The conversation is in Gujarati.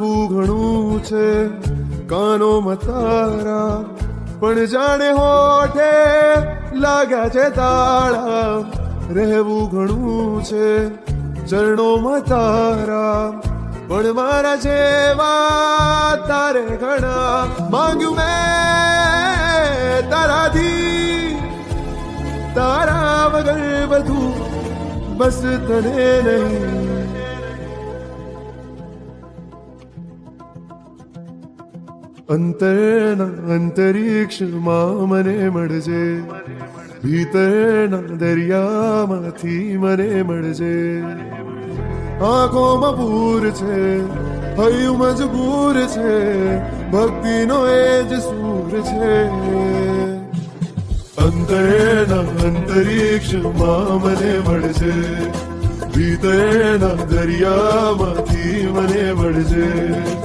ઘણું છે, કાનો મતારા, પણ જાણે હોઠે લાગ્યા છે તાળા. રહેવું ઘણું છે ચરણોમાં તારા પણ મારા જેવા તારે ઘણા. માંગ્યું મેં તારાથી, તારા વગર બધું બસ તને નહીં. અંતરના અંતરિક્ષમાં મને મળજે ભીતરના દરિયામાંથી મને મળજે આંખોમાં પૂર છે હૈયું મજબૂર છે ભક્તિનો એ જ સૂર છે અંતરના અંતરિક્ષમાં મને મળજે ભીતરના દરિયામાંથી મને મળજે